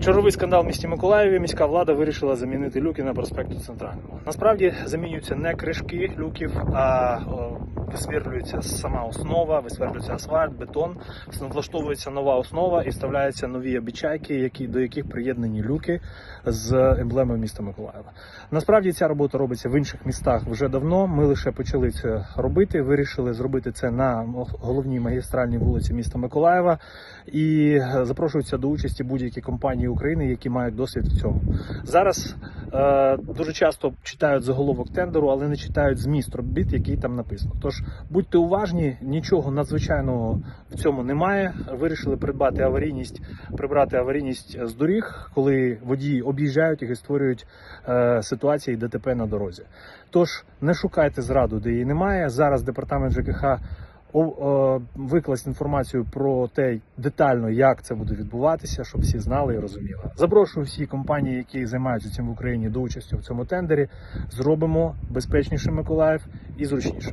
Черговий скандал в місті Миколаєві. Міська влада вирішила замінити люки на проспекту Центральному. Насправді замінюються не кришки люків, а о, висверлюється сама основа, висверлюється асфальт, бетон, влаштовується нова основа і вставляються нові обічайки, які до яких приєднані люки з емблемою міста Миколаєва. Насправді ця робота робиться в інших містах вже давно. Ми лише почали це робити. Вирішили зробити це на головній магістральній вулиці міста Миколаєва і запрошуються до участі будь-які компанії України, які мають досвід в цьому. Зараз е, дуже часто читають заголовок тендеру, але не читають зміст робіт, який там написано. Тож будьте уважні, нічого надзвичайного в цьому немає. Вирішили придбати аварійність, прибрати аварійність з доріг, коли водії об'їжджають їх і створюють е, ситуації ДТП на дорозі. Тож не шукайте зраду, де її немає. Зараз департамент ЖКХ о- о, інформацію про те детально, як це буде відбуватися, щоб всі знали і розуміли. Запрошую всі компанії, які займаються цим в Україні, до участі в цьому тендері. Зробимо безпечнішим Миколаїв і зручнішим.